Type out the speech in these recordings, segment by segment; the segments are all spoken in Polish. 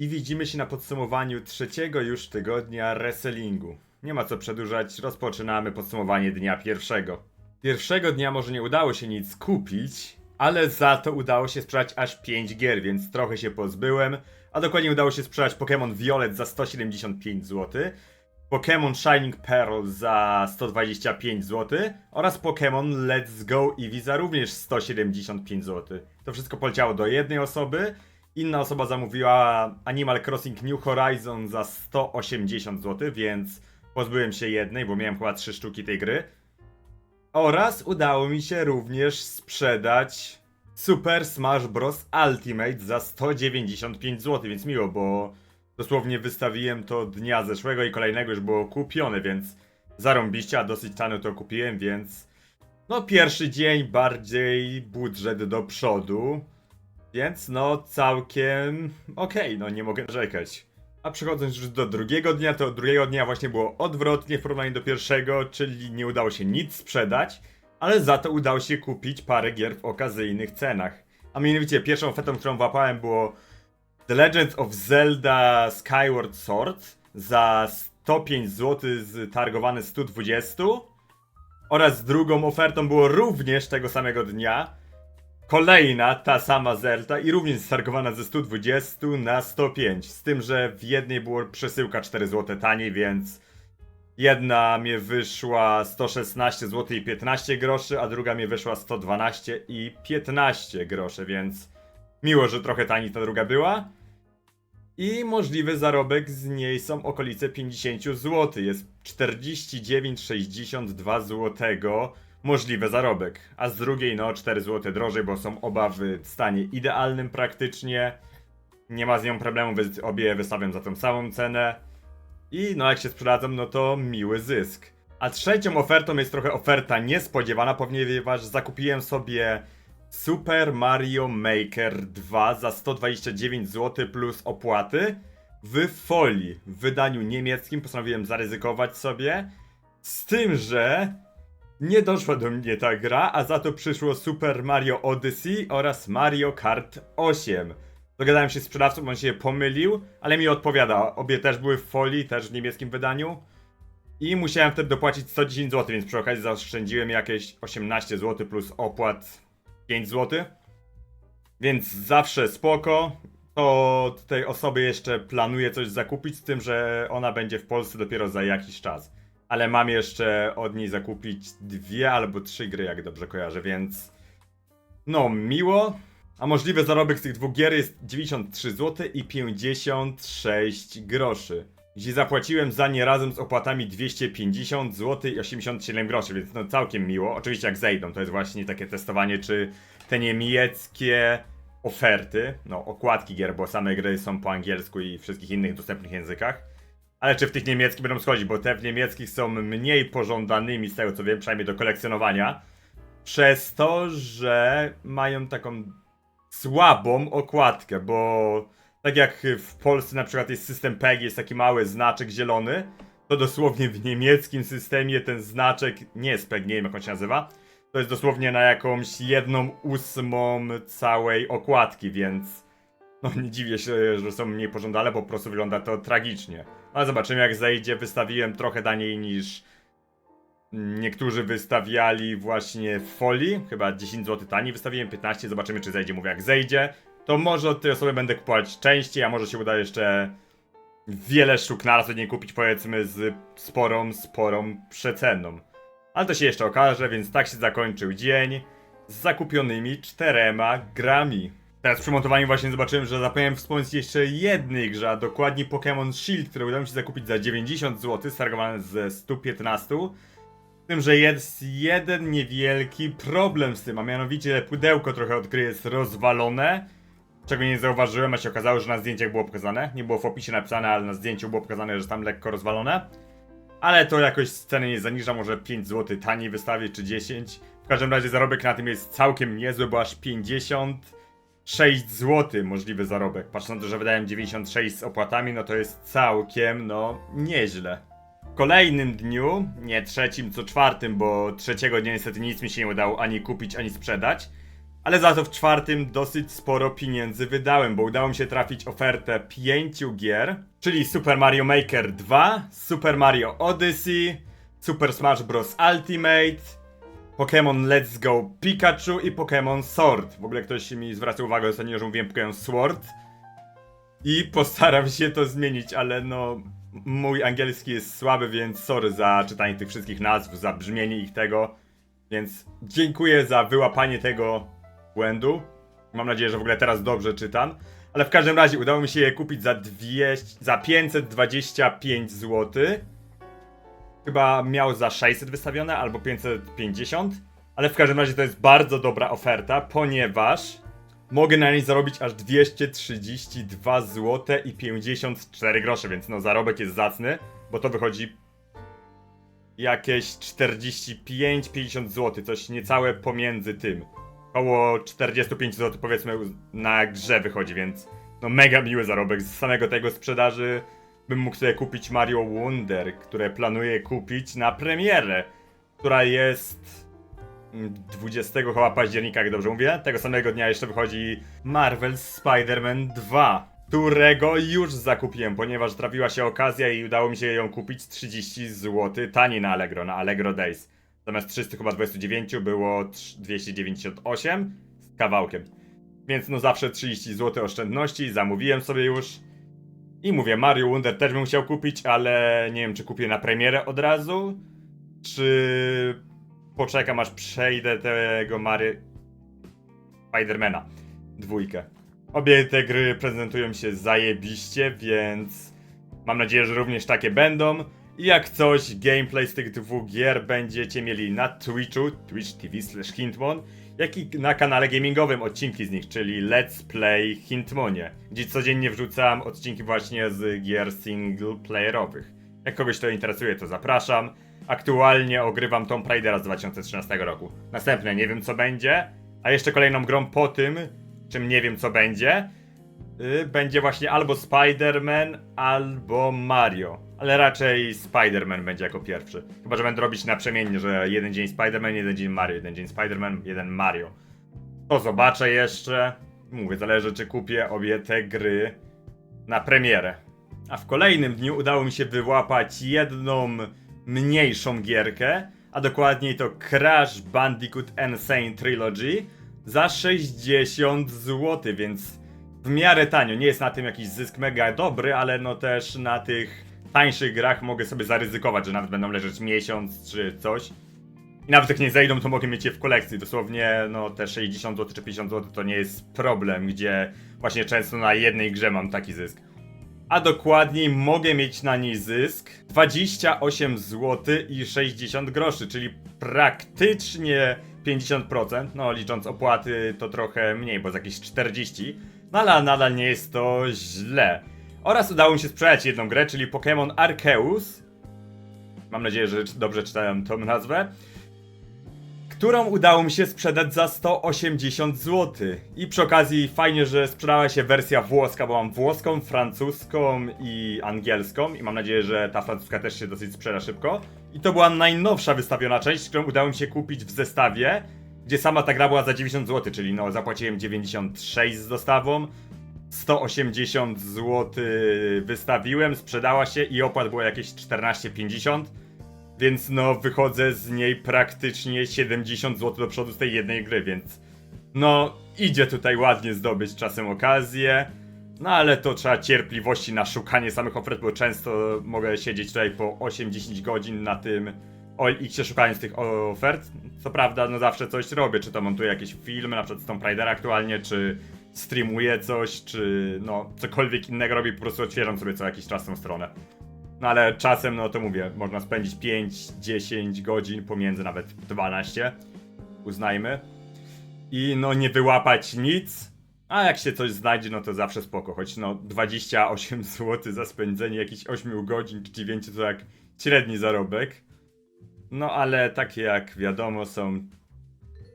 I widzimy się na podsumowaniu trzeciego już tygodnia wrestlingu. Nie ma co przedłużać, rozpoczynamy podsumowanie dnia pierwszego. Pierwszego dnia może nie udało się nic kupić, ale za to udało się sprzedać aż 5 gier, więc trochę się pozbyłem. A dokładnie udało się sprzedać Pokémon Violet za 175 zł, Pokémon Shining Pearl za 125 zł oraz Pokémon Let's Go Eevee za również 175 zł. To wszystko poleciało do jednej osoby. Inna osoba zamówiła Animal Crossing New Horizon za 180 zł, więc pozbyłem się jednej, bo miałem chyba 3 sztuki tej gry. Oraz udało mi się również sprzedać Super Smash Bros. Ultimate za 195 zł, więc miło, bo dosłownie wystawiłem to dnia zeszłego i kolejnego już było kupione, więc zarąbiście, a dosyć tanio to kupiłem, więc no pierwszy dzień bardziej budżet do przodu, więc no całkiem okej, no nie mogę narzekać. A przechodząc już do drugiego dnia, to drugiego dnia właśnie było odwrotnie w porównaniu do pierwszego, czyli nie udało się nic sprzedać, ale za to udało się kupić parę gier w okazyjnych cenach. A mianowicie pierwszą ofertą, którą łapałem było The Legend of Zelda Skyward Sword za 105 zł targowane 120 oraz drugą ofertą było również tego samego dnia kolejna ta sama Zelda i również stargowana ze 120 na 105 z tym, że w jednej była przesyłka 4 zł taniej, więc jedna mi wyszła 116 zł i 15 groszy, a druga mi wyszła 112 i 15 groszy, więc miło, że trochę taniej ta druga była. I możliwy zarobek z niej są okolice 50 zł. Jest 49,62 zł możliwy zarobek. A z drugiej no 4 zł drożej, bo są oba w stanie idealnym praktycznie. Nie ma z nią problemu, obie wystawiam za tą samą cenę. I no jak się sprzedadzą, no to miły zysk. A trzecią ofertą jest trochę oferta niespodziewana, ponieważ zakupiłem sobie Super Mario Maker 2 za 129 zł plus opłaty w folii. W wydaniu niemieckim postanowiłem zaryzykować sobie. Z tym, że nie doszła do mnie ta gra, a za to przyszło Super Mario Odyssey oraz Mario Kart 8. Dogadałem się z sprzedawcą, on się pomylił, ale mi odpowiada. Obie też były w folii, też w niemieckim wydaniu. I musiałem wtedy dopłacić 110 zł, więc przy okazji zaoszczędziłem jakieś 18 zł plus opłat 5 zł. Więc zawsze spoko. To tej osoby jeszcze planuję coś zakupić, z tym, że ona będzie w Polsce dopiero za jakiś czas. Ale mam jeszcze od niej zakupić dwie albo trzy gry, jak dobrze kojarzę, więc. No, miło. A możliwy zarobek z tych dwóch gier jest 93 zł i 56 groszy. Gdzie zapłaciłem za nie razem z opłatami 250 zł i 87 groszy, więc no całkiem miło. Oczywiście jak zejdą, to jest właśnie takie testowanie, czy te niemieckie oferty, no okładki gier, bo same gry są po angielsku i wszystkich innych dostępnych językach. Ale czy w tych niemieckich będą schodzić, bo te w niemieckich są mniej pożądanymi, z tego co wiem, przynajmniej do kolekcjonowania. Przez to, że mają taką słabą okładkę, bo tak jak w Polsce na przykład jest system PEG, jest taki mały znaczek zielony, to dosłownie w niemieckim systemie ten znaczek nie jest PEG, nie wiem jak on się nazywa. To jest dosłownie na jakąś jedną ósmą całej okładki, więc no nie dziwię się, że są mniej pożądane, bo po prostu wygląda to tragicznie. Ale zobaczymy jak zejdzie. Wystawiłem trochę taniej niż niektórzy wystawiali właśnie w folii. Chyba 10 zł taniej wystawiłem, 15. Zobaczymy czy zejdzie. Mówię jak zejdzie, to może od tej osoby będę kupować częściej, a może się uda jeszcze wiele sztuk naraz od niej kupić powiedzmy z sporą, sporą przeceną. Ale to się jeszcze okaże, więc tak się zakończył dzień z zakupionymi czterema grami. Teraz przy montowaniu właśnie zobaczyłem, że zapomniałem wspomnieć jeszcze jednej grze, a dokładnie Pokémon Shield, które udało mi się zakupić za 90 zł, stargowane ze 115. Z tym, że jest jeden niewielki problem z tym, a mianowicie pudełko trochę od gry jest rozwalone, czego nie zauważyłem, a się okazało, że na zdjęciach było pokazane. Nie było w opisie napisane, ale na zdjęciu było pokazane, że tam lekko rozwalone. Ale to jakoś ceny nie zaniża, może 5 zł taniej wystawię, czy 10. W każdym razie zarobek na tym jest całkiem niezły, bo aż 56 zł możliwy zarobek. Patrząc na to, że wydałem 96 z opłatami, no to jest całkiem, no, nieźle. W kolejnym dniu, nie trzecim, co czwartym, bo trzeciego dnia niestety nic mi się nie udało ani kupić, ani sprzedać. Ale za to w czwartym dosyć sporo pieniędzy wydałem, bo udało mi się trafić ofertę pięciu gier, czyli Super Mario Maker 2, Super Mario Odyssey, Super Smash Bros. Ultimate, Pokémon Let's Go Pikachu i Pokémon Sword. W ogóle ktoś mi zwraca uwagę ostatnio, że mówiłem Pokémon Sword. I postaram się to zmienić, ale no... Mój angielski jest słaby, więc sorry za czytanie tych wszystkich nazw, za brzmienie ich tego. Więc dziękuję za wyłapanie tego błędu. Mam nadzieję, że w ogóle teraz dobrze czytam. Ale w każdym razie udało mi się je kupić za 200, za 525 zł. Chyba miał za 600 wystawione albo 550. Ale w każdym razie to jest bardzo dobra oferta, ponieważ mogę na niej zarobić aż 232 zł i 54 grosze, więc no zarobek jest zacny, bo to wychodzi jakieś 45-50 zł, coś niecałe pomiędzy tym. Około 45 zł powiedzmy na grze wychodzi, więc no mega miły zarobek. Z samego tego sprzedaży bym mógł sobie kupić Mario Wonder, które planuję kupić na premierę, która jest mm, 20 chyba października, jak dobrze mówię. Tego samego dnia jeszcze wychodzi Marvel Spider-Man 2, którego już zakupiłem, ponieważ trafiła się okazja i udało mi się ją kupić 30 zł taniej na Allegro, na Allegro Days. Zamiast 300 chyba 29 było trz- 298 z kawałkiem. Więc no zawsze 30 zł oszczędności, zamówiłem sobie już. I mówię, Mario Wonder też bym chciał kupić, ale nie wiem czy kupię na premierę od razu, czy poczekam aż przejdę tego Mario Spidermana dwójkę. Obie te gry prezentują się zajebiście, więc mam nadzieję, że również takie będą. I jak coś, gameplay z tych dwóch gier będziecie mieli na Twitchu, twitch TV slash Hintmon, jak i na kanale gamingowym odcinki z nich, czyli Let's Play Hintmonie, gdzie codziennie wrzucam odcinki właśnie z gier singleplayerowych. Jak kogoś to interesuje, to zapraszam. Aktualnie ogrywam Tomb Raidera z 2013 roku. Następne nie wiem co będzie, a jeszcze kolejną grą po tym, czym nie wiem co będzie, y, będzie właśnie albo Spider-Man, albo Mario. Ale raczej Spider-Man będzie jako pierwszy. Chyba, że będę robić naprzemiennie, że jeden dzień Spider-Man, jeden dzień Mario, jeden dzień Spider-Man, jeden Mario. To zobaczę jeszcze. Mówię, zależy czy kupię obie te gry na premierę. A w kolejnym dniu udało mi się wyłapać jedną mniejszą gierkę, a dokładniej to Crash Bandicoot Insane Trilogy za 60 zł, więc w miarę tanio. Nie jest na tym jakiś zysk mega dobry, ale no też na tych tańszych grach mogę sobie zaryzykować, że nawet będą leżeć miesiąc czy coś. I nawet jak nie zejdą, to mogę mieć je w kolekcji. Dosłownie, no te 60 zł czy 50 zł to nie jest problem, gdzie właśnie często na jednej grze mam taki zysk. A dokładniej mogę mieć na niej zysk 28 zł i 60 groszy, czyli praktycznie 50%. No licząc opłaty to trochę mniej, bo z jakieś 40. No ale nadal nie jest to źle. Oraz udało mi się sprzedać jedną grę, czyli Pokémon Arceus. Mam nadzieję, że dobrze czytałem tą nazwę którą udało mi się sprzedać za 180 zł. I przy okazji fajnie, że sprzedała się wersja włoska, bo mam włoską, francuską i angielską i mam nadzieję, że ta francuska też się dosyć sprzeda szybko. I to była najnowsza wystawiona część, którą udało mi się kupić w zestawie, gdzie sama ta gra była za 90 zł, czyli no zapłaciłem 96 z dostawą. 180 zł wystawiłem, sprzedała się i opłat było jakieś 14,50. Więc no, wychodzę z niej praktycznie 70 zł do przodu z tej jednej gry, więc no, idzie tutaj ładnie zdobyć czasem okazję. No ale to trzeba cierpliwości na szukanie samych ofert, bo często mogę siedzieć tutaj po 8-10 godzin na tym OLX-ie szukając tych ofert. Co prawda, no zawsze coś robię, czy to montuję jakieś filmy, na przykład z Tomb Raidera aktualnie, czy streamuję coś, czy no cokolwiek innego robię, po prostu otwieram sobie co jakiś czas tą stronę. No ale czasem, no to mówię, można spędzić 5-10 godzin, pomiędzy nawet 12, uznajmy. I no nie wyłapać nic, a jak się coś znajdzie, no to zawsze spoko, choć no 28 zł za spędzenie jakichś 8 godzin czy 9 to jak średni zarobek. No ale takie jak wiadomo są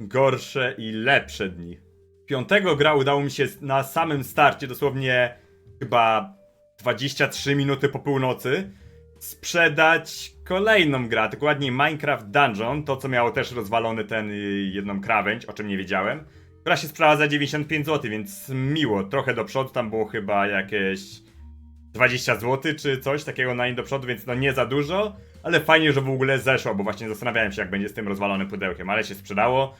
gorsze i lepsze dni. Piątego gra udało mi się na samym starcie, dosłownie chyba 23 minuty po północy, sprzedać kolejną grę, dokładniej Minecraft Dungeon, to co miało też rozwalony ten y, jedną krawędź, o czym nie wiedziałem. która się sprzedała za 95 zł, więc miło. Trochę do przodu, tam było chyba jakieś 20 zł czy coś takiego na nim do przodu, więc no nie za dużo, ale fajnie, że w ogóle zeszło, bo właśnie zastanawiałem się, jak będzie z tym rozwalonym pudełkiem, ale się sprzedało,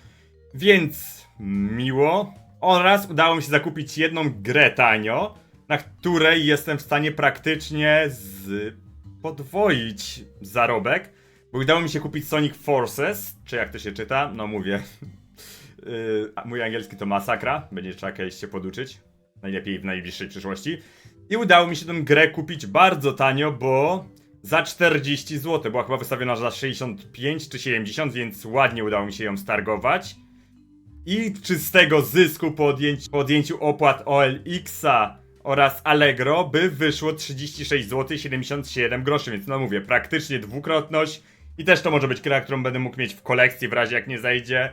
więc miło. Oraz udało mi się zakupić jedną grę tanio, na której jestem w stanie praktycznie z podwoić zarobek, bo udało mi się kupić Sonic Forces, czy jak to się czyta, no mówię, a mój angielski to masakra, będzie trzeba kiedyś się poduczyć. Najlepiej w najbliższej przyszłości. I udało mi się tę grę kupić bardzo tanio, bo za 40 zł. Była chyba wystawiona za 65 czy 70, więc ładnie udało mi się ją stargować. I czystego zysku po, odjęci, po odjęciu opłat OLX-a oraz Allegro by wyszło 36 zł 77 groszy, więc no mówię, praktycznie dwukrotność. I też to może być gra, którą będę mógł mieć w kolekcji w razie jak nie zajdzie.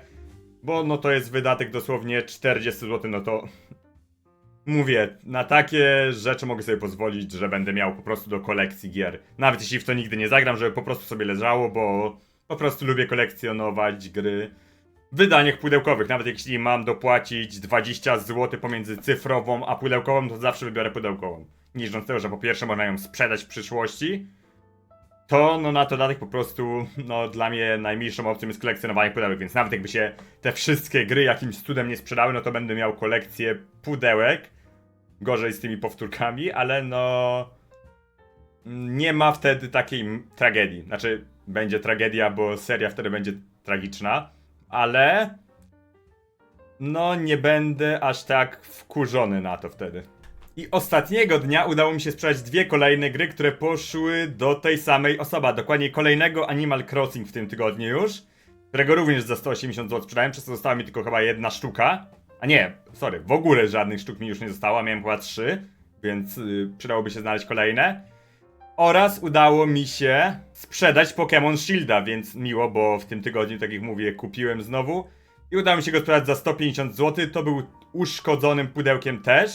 Bo no to jest wydatek dosłownie 40 zł, no to mówię, na takie rzeczy mogę sobie pozwolić, że będę miał po prostu do kolekcji gier. Nawet jeśli w to nigdy nie zagram, żeby po prostu sobie leżało, bo po prostu lubię kolekcjonować gry wydaniach pudełkowych. Nawet jeśli mam dopłacić 20 zł pomiędzy cyfrową a pudełkową, to zawsze wybiorę pudełkową. Niż z tego, że po pierwsze można ją sprzedać w przyszłości, to no na dodatek po prostu, no dla mnie najmniejszą opcją jest kolekcjonowanie pudełek, więc nawet jakby się te wszystkie gry jakimś cudem nie sprzedały, no to będę miał kolekcję pudełek. Gorzej z tymi powtórkami, ale no nie ma wtedy takiej tragedii. Znaczy, będzie tragedia, bo seria wtedy będzie tragiczna, ale no nie będę aż tak wkurzony na to wtedy. I ostatniego dnia udało mi się sprzedać dwie kolejne gry, które poszły do tej samej osoby. Dokładnie kolejnego Animal Crossing w tym tygodniu już, którego również za 180 zł sprzedałem, przez co została mi tylko chyba jedna sztuka. A nie, sorry, w ogóle żadnych sztuk mi już nie zostało, miałem chyba trzy, więc yy, przydałoby się znaleźć kolejne. Oraz udało mi się sprzedać Pokémon Shielda, więc miło, bo w tym tygodniu, tak jak mówię, kupiłem znowu. I udało mi się go sprzedać za 150 zł. To był uszkodzonym pudełkiem też.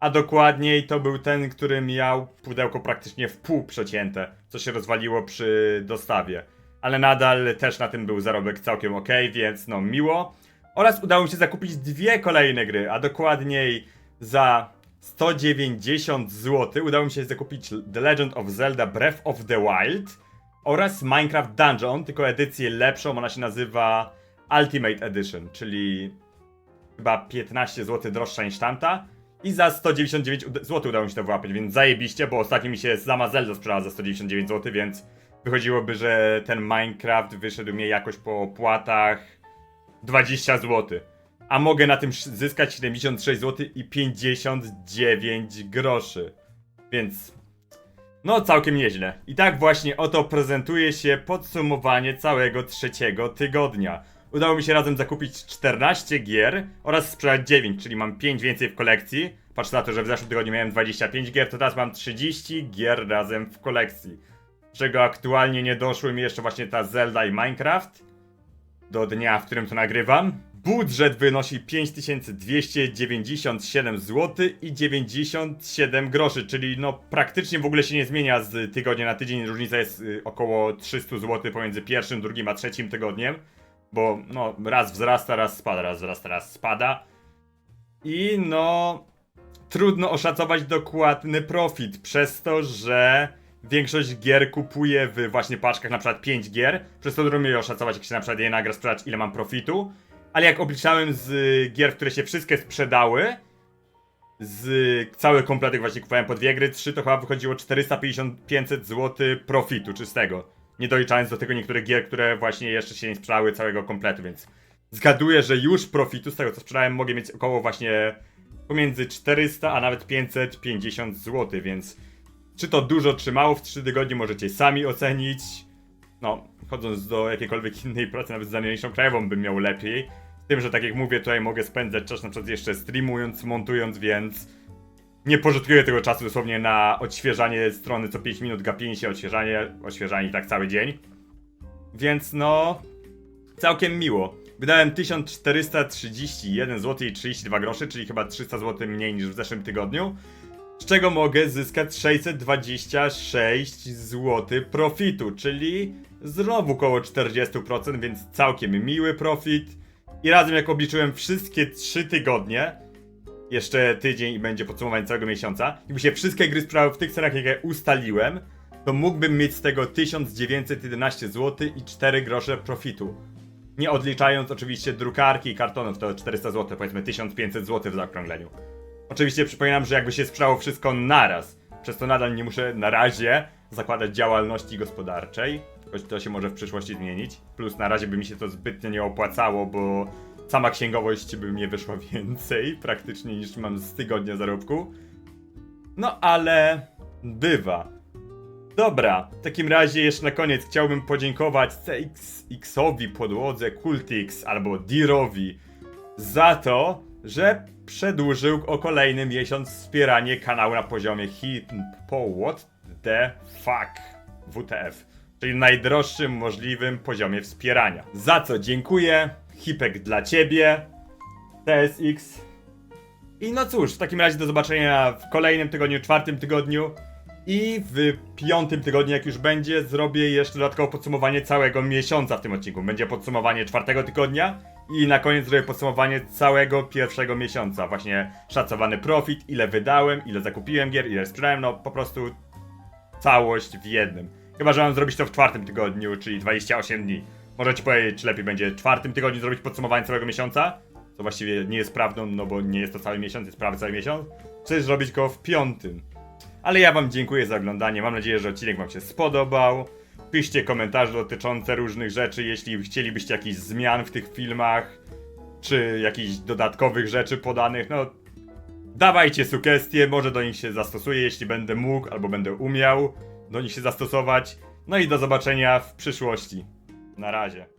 A dokładniej to był ten, który miał pudełko praktycznie w pół przecięte, co się rozwaliło przy dostawie. Ale nadal też na tym był zarobek całkiem ok, więc no miło. Oraz udało mi się zakupić dwie kolejne gry, a dokładniej za 190 zł udało mi się zakupić The Legend of Zelda Breath of the Wild oraz Minecraft Dungeon, tylko edycję lepszą, ona się nazywa Ultimate Edition, czyli chyba 15 zł droższa niż tamta. I za 199 zł udało mi się to wyłapać, więc zajebiście, bo ostatnio mi się sama Zelda sprzedała za 199 zł, więc wychodziłoby, że ten Minecraft wyszedł mi jakoś po opłatach 20 zł. A mogę na tym zyskać 76 zł i 59 groszy. Więc no, całkiem nieźle. I tak właśnie oto prezentuje się podsumowanie całego trzeciego tygodnia. Udało mi się razem zakupić 14 gier oraz sprzedać 9, czyli mam 5 więcej w kolekcji. Patrz na to, że w zeszłym tygodniu miałem 25 gier, to teraz mam 30 gier razem w kolekcji. Czego aktualnie nie doszły mi jeszcze właśnie ta Zelda i Minecraft. Do dnia, w którym to nagrywam. Budżet wynosi 5297 zł i 97 groszy, czyli no praktycznie w ogóle się nie zmienia z tygodnia na tydzień. Różnica jest y, około 300 zł pomiędzy pierwszym, drugim a trzecim tygodniem. Bo no raz wzrasta, raz spada, raz wzrasta, raz spada. I no trudno oszacować dokładny profit przez to, że większość gier kupuję w właśnie paczkach, na przykład 5 gier, przez to trudno mi oszacować, jak się na przykład jedna gra sprzedać, ile mam profitu. Ale jak obliczałem z y, gier, które się wszystkie sprzedały, z cały kompletek właśnie kupowałem po dwie gry, trzy to chyba wychodziło 450-500 zł profitu czystego. Nie doliczając do tego niektórych gier, które właśnie jeszcze się nie sprzedały całego kompletu, więc zgaduję, że już profitu z tego co sprzedałem mogę mieć około właśnie pomiędzy 400 a nawet 550 zł, więc czy to dużo, czy mało w 3 tygodnie możecie sami ocenić. No, chodząc do jakiejkolwiek innej pracy, nawet z zagraniczną krajową bym miał lepiej. Z tym, że tak jak mówię, tutaj mogę spędzać czas na przykład jeszcze streamując, montując, więc nie pożytkuję tego czasu dosłownie na odświeżanie strony co 5 minut, gapienie się, odświeżanie, odświeżanie tak cały dzień. Więc no, całkiem miło. Wydałem 1431 zł i 32 groszy, czyli chyba 300 zł mniej niż w zeszłym tygodniu. Z czego mogę zyskać 626 zł profitu, czyli znowu około 40%, więc całkiem miły profit. I razem jak obliczyłem wszystkie 3 tygodnie, jeszcze tydzień i będzie podsumowanie całego miesiąca, gdyby się wszystkie gry sprawy w tych cenach, jakie ustaliłem, to mógłbym mieć z tego 1911 zł i 4 grosze profitu. Nie odliczając oczywiście drukarki i kartonów, to 400 zł, powiedzmy 1500 zł w zaokrągleniu. Oczywiście przypominam, że jakby się sprzedało wszystko naraz, przez to nadal nie muszę na razie zakładać działalności gospodarczej, choć to się może w przyszłości zmienić. Plus na razie by mi się to zbytnio nie opłacało, bo sama księgowość by mnie wyszła więcej praktycznie niż mam z tygodnia zarobku. No ale bywa. Dobra, w takim razie jeszcze na koniec chciałbym podziękować CXX-owi, Podłodze, Cultix albo Dirowi za to, że przedłużył o kolejny miesiąc wspieranie kanału na poziomie hit po what the fuck WTF, czyli najdroższym możliwym poziomie wspierania. Za co dziękuję, Hipek dla ciebie, TSX. I no cóż, w takim razie do zobaczenia w kolejnym tygodniu, czwartym tygodniu. I w piątym tygodniu, jak już będzie, zrobię jeszcze dodatkowe podsumowanie całego miesiąca w tym odcinku. Będzie podsumowanie czwartego tygodnia i na koniec zrobię podsumowanie całego pierwszego miesiąca. Właśnie szacowany profit, ile wydałem, ile zakupiłem gier, ile sprzedałem, no po prostu całość w jednym. Chyba, że mam zrobić to w czwartym tygodniu, czyli 28 dni. Możecie powiedzieć, czy lepiej będzie w czwartym tygodniu zrobić podsumowanie całego miesiąca, co właściwie nie jest prawdą, no bo nie jest to cały miesiąc, jest prawie cały miesiąc, czy zrobić go w piątym. Ale ja wam dziękuję za oglądanie, mam nadzieję, że odcinek wam się spodobał. Piszcie komentarze dotyczące różnych rzeczy, jeśli chcielibyście jakichś zmian w tych filmach, czy jakichś dodatkowych rzeczy podanych, no dawajcie sugestie, może do nich się zastosuję, jeśli będę mógł albo będę umiał do nich się zastosować. No i do zobaczenia w przyszłości. Na razie.